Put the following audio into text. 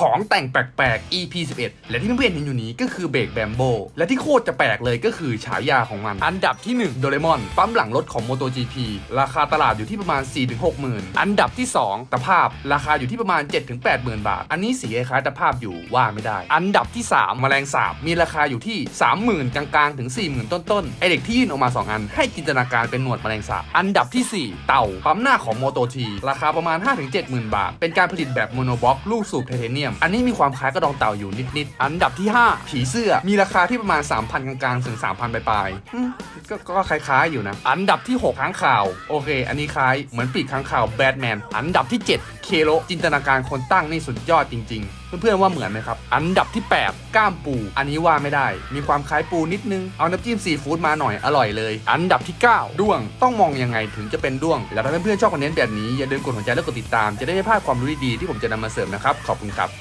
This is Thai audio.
ของแต่งแปลกๆ EP 11 และที่เพื่อนๆเห็นอยู่นี้ก็คือเบรกแบมโบ และที่โคตรจะแปลกเลยก็คือฉายาของมัน อันดับที่ 1 โดเรมอน ปั๊มหลังรถของ MotoGP ราคาตลาดอยู่ที่ประมาณ 4-6หมื่นอันดับที่ 2 ตะภาพราคาอยู่ที่ประมาณ 7-8หมื่นบาท อันนี้สีคล้ายตะภาพอยู่ว่าไม่ได้ อันดับที่ 3 แมลงสาบมีราคาอยู่ที่ 30,000 กลางๆ ถึง 40,000 ต้นๆไอเด็กที่ยื่นออกมา 2 อัน ให้จินตนาการเป็นหนวดแมลงสาบอันดับที่ 4 เต่าปั๊มหน้าของ Moto T ราคาประมาณ 5-7หมื่นบาท เป็นการผลิตแบบโมโนบล็อกลูกสูบไทเทเนียมอันนี้มีความคล้ายกระดองเต่าอยู่นิดๆ อันดับที่ 5 ผีเสื้อ มีราคาที่ประมาณ 3,000 กลางๆ ถึง 3,000 ปลายๆอืมก็ก็คล้ายๆอยู่นะ อันดับที่ 6 ค้างข่าว โอเค อันนี้คล้าย เหมือนปีกค้างข่าวแบทแมน อันดับที่ 7 เคโลจินตนาการคนตั้งนี่สุดยอดจริง ๆเพื่อนๆว่าเหมือนไหมครับ อันดับที่ 8 ก้ามปู อันนี้ว่าไม่ได้ มีความคล้ายปูนิดนึง เอาน้ำจิ้มซีฟู้ดมาหน่อยอร่อยเลย อันดับที่ 9 ด้วง ต้องมองยังไงถึงจะเป็นด้วง แล้วถ้าเพื่อนๆชอบคอนเทนต์แบบนี้ อย่าลืมกดหัวใจและกดติดตาม จะได้ไม่พลาดความรู้ดีๆที่ผมจะนำมาเสริมนะครับ ขอบคุณครับ